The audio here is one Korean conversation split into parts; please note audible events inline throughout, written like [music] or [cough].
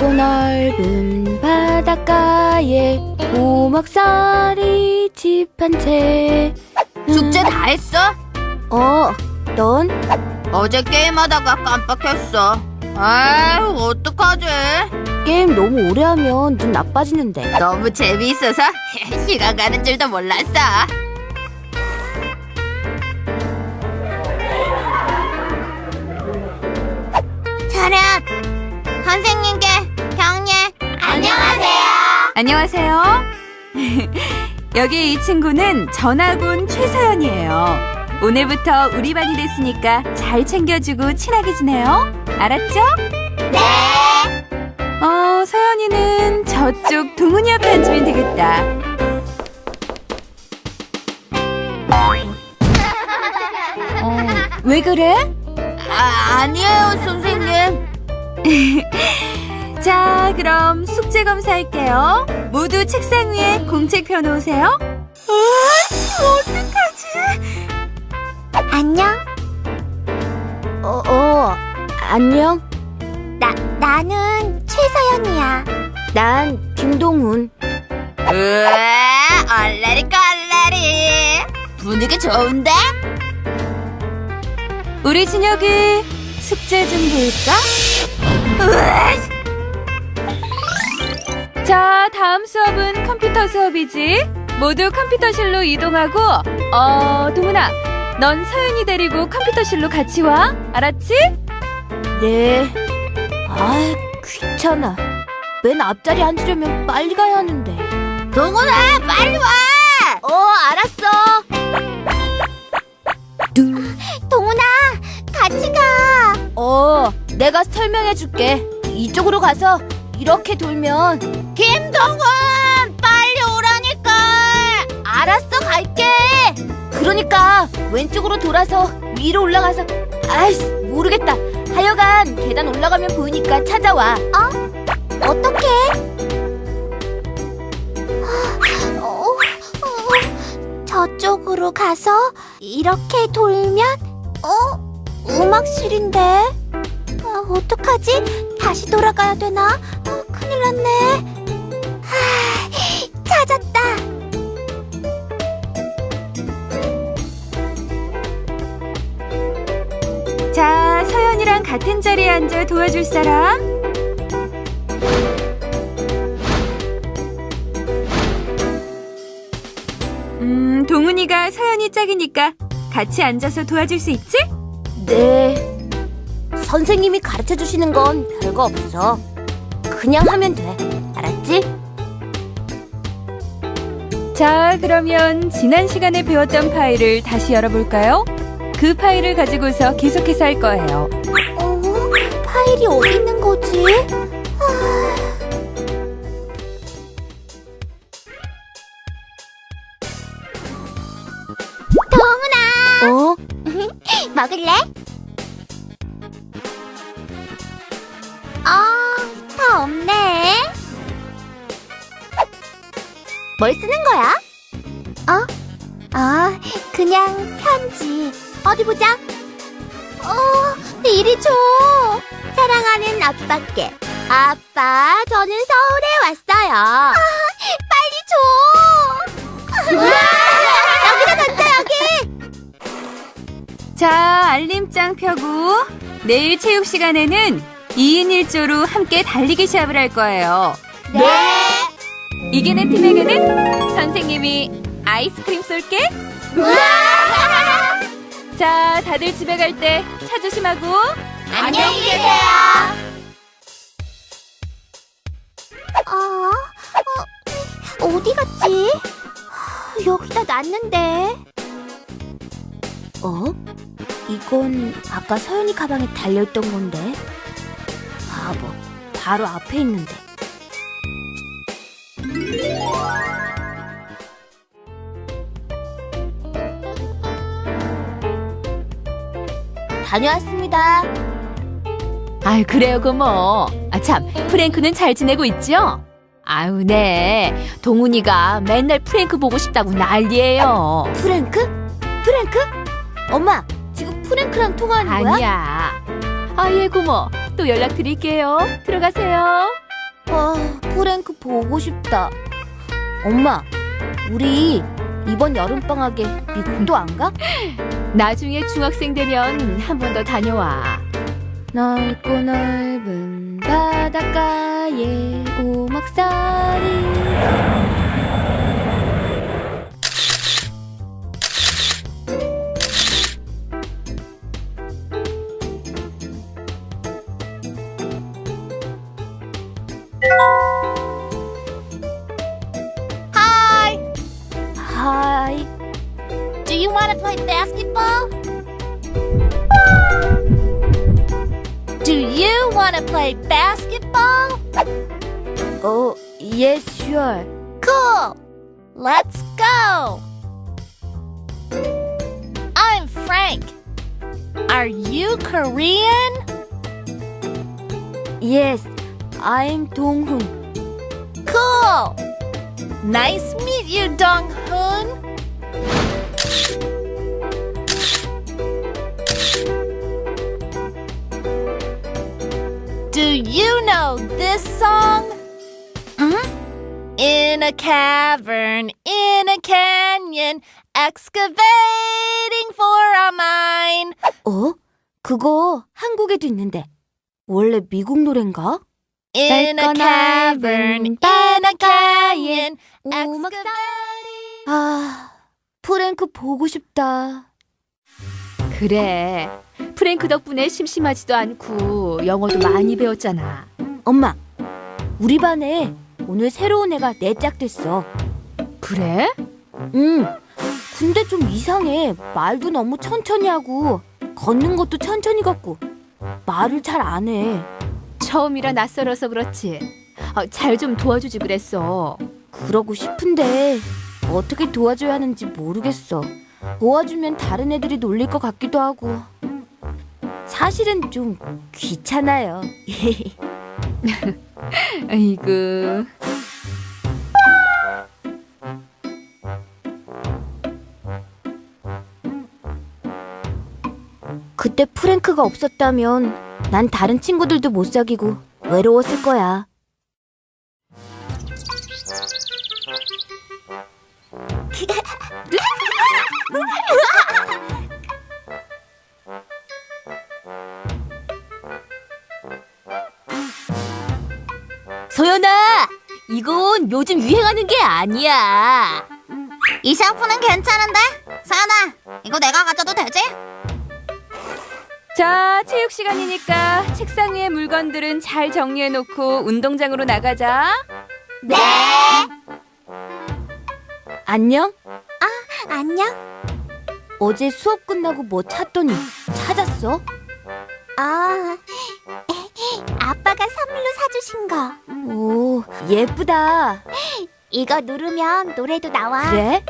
넓고 넓은 바닷가에 오목살이 집한 채. 숙제 다 했어? 어, 넌? 어제 게임하다가 깜빡했어. 아유, 어떡하지? 게임 너무 오래 하면 눈 나빠지는데. 너무 재미있어서 [laughs] 시간 가는 줄도 몰랐어. 차렷! 선생님께! 안녕하세요! 안녕하세요. [laughs] 여기 이 친구는 전학온 최서연이에요. 오늘부터 우리 반이 됐으니까 잘 챙겨주고 친하게 지내요. 알았죠? 네! 어, 서연이는 저쪽 동훈이 앞에 앉으면 되겠다. 어, 왜 그래? 아, 아니에요, 선생님. [laughs] 자, 그럼 숙제 검사할게요. 모두 책상 위에 공책 펴놓으세요. 안녕? 어, 어, 안녕. 나, 나는 최서연이야. 난 김동훈. 우와, 얼레리 꼴레리. 분위기 좋은데? 우리 진혁이 숙제 좀 볼까? 자, 다음 수업은 컴퓨터 수업이지. 모두 컴퓨터실로 이동하고, 어, 동훈아, 넌 서윤이 데리고 컴퓨터실로 같이 와. 알았지? 네. 아, 귀찮아. 맨 앞자리 앉으려면 빨리 가야 하는데. 동훈아, 빨리 와! 어, 알았어. 동훈아, 같이 가. 어, 내가 설명해 줄게. 이쪽으로 가서 이렇게 돌면 김동훈, 빨리 오라니까. 알았어, 갈게. 그러니까 왼쪽으로 돌아서 위로 올라가서 아이씨, 모르겠다. 하여간 계단 올라가면 보이니까 찾아와. 어? 어떻게? 어, 저쪽으로 가서 이렇게 돌면 어? 음악실인데 아, 어떡하지? 다시 돌아가야 되나? 어, 큰일 났네 하, 찾았다 자, 서연이랑 같은 자리에 앉아 도와줄 사람? 음, 동훈이가 서연이 짝이니까 같이 앉아서 도와줄 수 있지? 네. 선생님이 가르쳐 주시는 건 별거 없어. 그냥 하면 돼. 알았지? 자, 그러면 지난 시간에 배웠던 파일을 다시 열어볼까요? 그 파일을 가지고서 계속해서 할 거예요. 어? 파일이 어디 있는 거지? 아, 어? [laughs] 먹을래? 뭘 쓰는 거야? 어? 아, 그냥 편지. 어디 보자. 어, 이리 줘. 사랑하는 아빠께. 아빠, 저는 서울에 왔어요. 아, 빨리 줘. 여기다 던져, 여기. 자, 알림장 펴고 내일 체육 시간에는 2인 1조로 함께 달리기 시합을 할 거예요. 네. 이기는 팀에게는 선생님이 아이스크림 쏠게. [laughs] 자, 다들 집에 갈 때 차 조심하고. 안녕히 계세요. 어, 어, 어디 갔지? 여기다 놨는데. 어? 이건 아까 서연이 가방에 달려있던 건데. 바보. 바로 앞에 있는데. 다녀왔습니다. 아유, 그래요, 고모. 아, 참, 프랭크는 잘 지내고 있죠? 아유, 네. 동훈이가 맨날 프랭크 보고 싶다고 난리예요. 프랭크? 프랭크? 엄마, 지금 프랭크랑 통화하는 거야? 아니야. 아, 예, 고모. 또 연락드릴게요. 들어가세요. 아, 프랭크 보고 싶다. 엄마, 우리 이번 여름방학에 미국도 안 가? [laughs] 나중에 중학생 되면 한 번 더 다녀와. 넓고 넓은 바닷가에 오막살이 you want to play basketball? Do you want to play basketball? Oh, yes, sure. Cool. Let's go. I'm Frank. Are you Korean? Yes, I'm Dong Hoon. Cool. Nice meet you, Dong Hoon. This song? In a cavern, in a canyon, excavating for a mine. 어? 그거 한국에도 있는데. 원래 미국 노랜가? In a cavern, in a canyon, excavating. 아, 프랭크 보고 싶다. 그래. 프랭크 덕분에 심심하지도 않고 영어도 많이 배웠잖아. 엄마, 우리 반에 오늘 새로운 애가 내 짝 됐어. 그래? 응. 근데 좀 이상해. 말도 너무 천천히 하고, 걷는 것도 천천히 걷고, 말을 잘 안 해. 처음이라 낯설어서 그렇지. 잘 좀 도와주지 그랬어. 그러고 싶은데, 어떻게 도와줘야 하는지 모르겠어. 도와주면 다른 애들이 놀릴 것 같기도 하고. 사실은 좀 귀찮아요. [laughs] [laughs] 아이고. 그때 프랭크가 없었다면 난 다른 친구들도 못 사귀고 외로웠을 거야. [laughs] 이건 요즘 유행하는 게 아니야. 이 샴푸는 괜찮은데? 사연아, 이거 내가 가져도 되지? 자, 체육 시간이니까 책상 위에 물건들은 잘 정리해놓고 운동장으로 나가자. 네. 안녕? 안녕? 어제 수업 끝나고 뭐 찾더니 찾았어? 아, 아빠가 선물로 사주신 거. 오, 예쁘다. 이거 누르면 노래도 나와. 그래?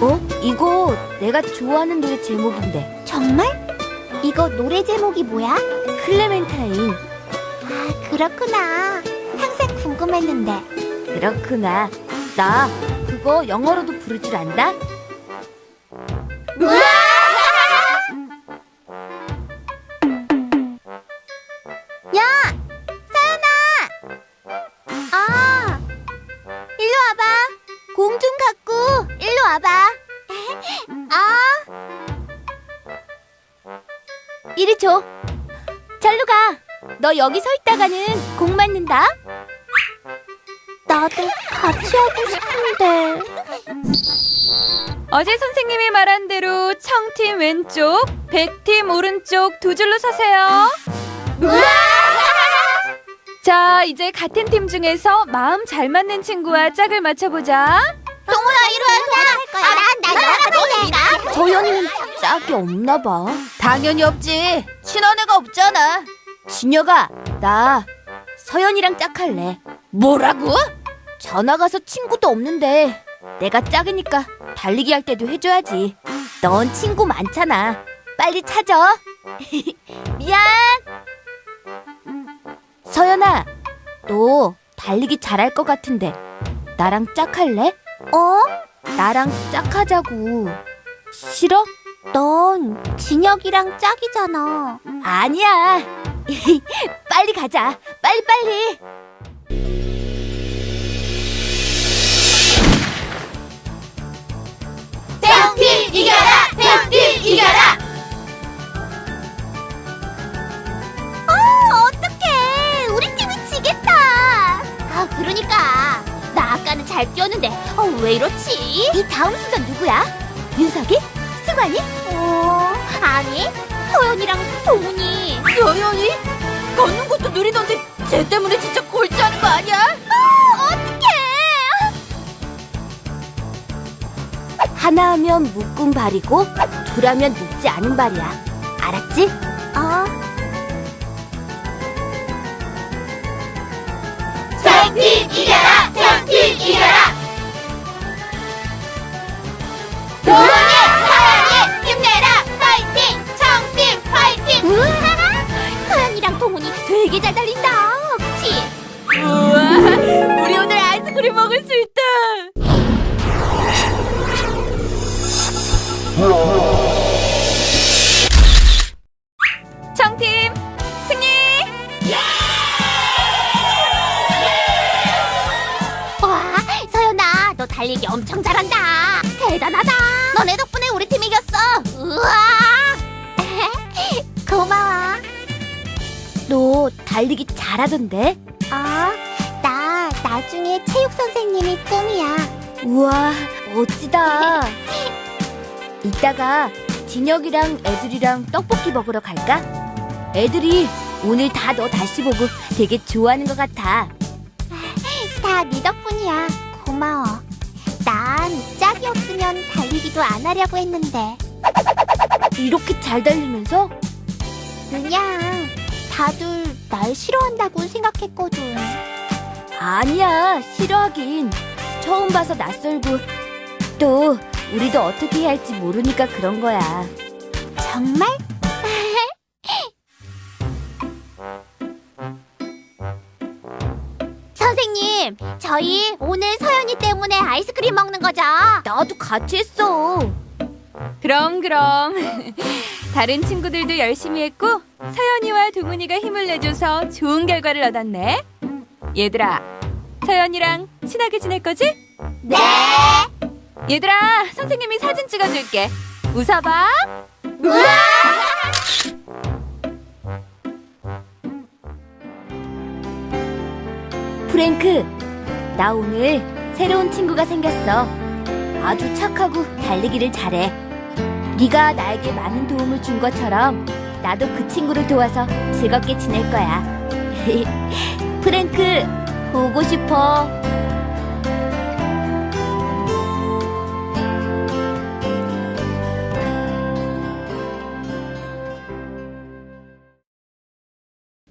어? 이거 내가 좋아하는 노래 제목인데. 정말? 이거 노래 제목이 뭐야? 클레멘타인. 아, 그렇구나. 항상 궁금했는데. 그렇구나. 나 그거 영어로도 부를 줄 안다? 아, 줘. 절로 가. 너 여기 서 있다가는 공 맞는다. 나도 같이 하고 싶은데. 어제 선생님이 말한 대로 청팀 왼쪽, 백팀 오른쪽 두 줄로 서세요. 자, 이제 같은 팀 중에서 마음 잘 맞는 친구와 짝을 맞춰보자. 동훈아, 이리 와서 할 거야. 아, 나, 나 너랑 같이 저현이는 짝이 없나 봐. 당연히 없지. 친한 애가 없잖아. 진혁아, 나 서연이랑 짝할래. 뭐라고? 전화 가서 친구도 없는데 내가 짝이니까 달리기 할 때도 해줘야지. 넌 친구 많잖아. 빨리 찾아. [laughs] 미안. 서연아, 너 달리기 잘할 것 같은데 나랑 짝할래? 어? 나랑 짝하자고. 싫어? 넌 진혁이랑 짝이잖아. 아니야. [laughs] 빨리 가자. 빨리 빨리. 다음 순서 누구야? 윤석이? 승환이? 어, 아니. 소연이랑 동훈이. 서연이 걷는 것도 느리던데 쟤 때문에 진짜 골치하는 거 아니야? 어, 어떡해. 하나 하면 묶은 발이고 둘 하면 묶지 않은 발이야. 알았지? 어, 태양팀 이겨라! 태양팀 이겨라! 되게 잘 달린다. 그치? 우와, 하던데? 아, 나 나중에 체육 선생님이 꿈이야. 우와 멋지다. [laughs] 이따가 진혁이랑 애들이랑 떡볶이 먹으러 갈까? 애들이 오늘 다 너 다시 보고 되게 좋아하는 것 같아. [laughs] 다 네 덕분이야. 고마워. 난 짝이 없으면 달리기도 안 하려고 했는데 이렇게 잘 달리면서 그냥 다들 날 싫어한다고 생각했거든. 아니야 싫어하긴 처음 봐서 낯설고 또 우리도 어떻게 해야 할지 모르니까 그런 거야. 정말? [laughs] 선생님, 저희 오늘 서연이 때문에 아이스크림 먹는 거죠? 나도 같이 했어. 그럼 그럼 [laughs] 다른 친구들도 열심히 했고 서연이와 동훈이가 힘을 내줘서 좋은 결과를 얻었네. 얘들아, 서연이랑 친하게 지낼 거지? 네. 얘들아, 선생님이 사진 찍어줄게. 웃어봐. 프랭크, 나 오늘 새로운 친구가 생겼어. 아주 착하고 달리기를 잘해. 네가 나에게 많은 도움을 준 것처럼 나도 그 친구를 도와서 즐겁게 지낼 거야. [laughs] 프랭크, 보고 싶어.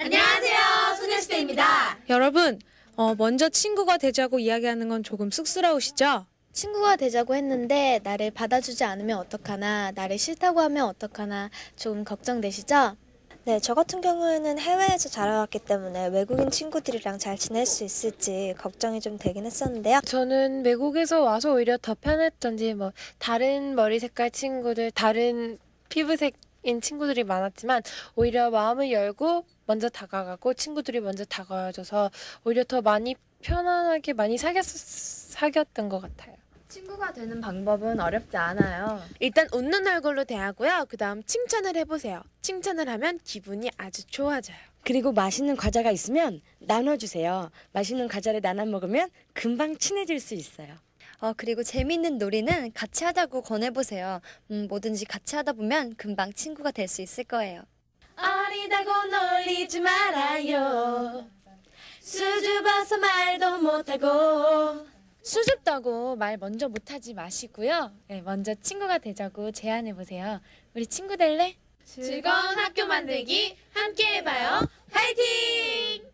안녕하세요. 소녀시대입니다. 여러분, 어, 먼저 친구가 되자고 이야기하는 건 조금 쑥스러우시죠? 친구가 되자고 했는데 나를 받아주지 않으면 어떡하나, 나를 싫다고 하면 어떡하나 조금 걱정되시죠? 네, 저 같은 경우에는 해외에서 자라왔기 때문에 외국인 친구들이랑 잘 지낼 수 있을지 걱정이 좀 되긴 했었는데요. 저는 외국에서 와서 오히려 더 편했던지, 뭐, 다른 머리 색깔 친구들, 다른 피부색 인 친구들이 많았지만, 오히려 마음을 열고 먼저 다가가고, 친구들이 먼저 다가와줘서, 오히려 더 많이 편안하게 많이 사귀었, 사귀었던 것 같아요. 친구가 되는 방법은 어렵지 않아요. 일단 웃는 얼굴로 대하고요. 그 다음 칭찬을 해보세요. 칭찬을 하면 기분이 아주 좋아져요. 그리고 맛있는 과자가 있으면 나눠주세요. 맛있는 과자를 나눠 먹으면 금방 친해질 수 있어요. 어, 그리고 재미있는 놀이는 같이 하자고 권해보세요. 음, 뭐든지 같이 하다 보면 금방 친구가 될 수 있을 거예요. 어리다고 놀리지 말아요. 수줍어서 말도 못하고. 수줍다고 말 먼저 못하지 마시고요. 네, 먼저 친구가 되자고 제안해 보세요. 우리 친구 될래? 즐거운 학교 만들기 함께 해봐요. 화이팅!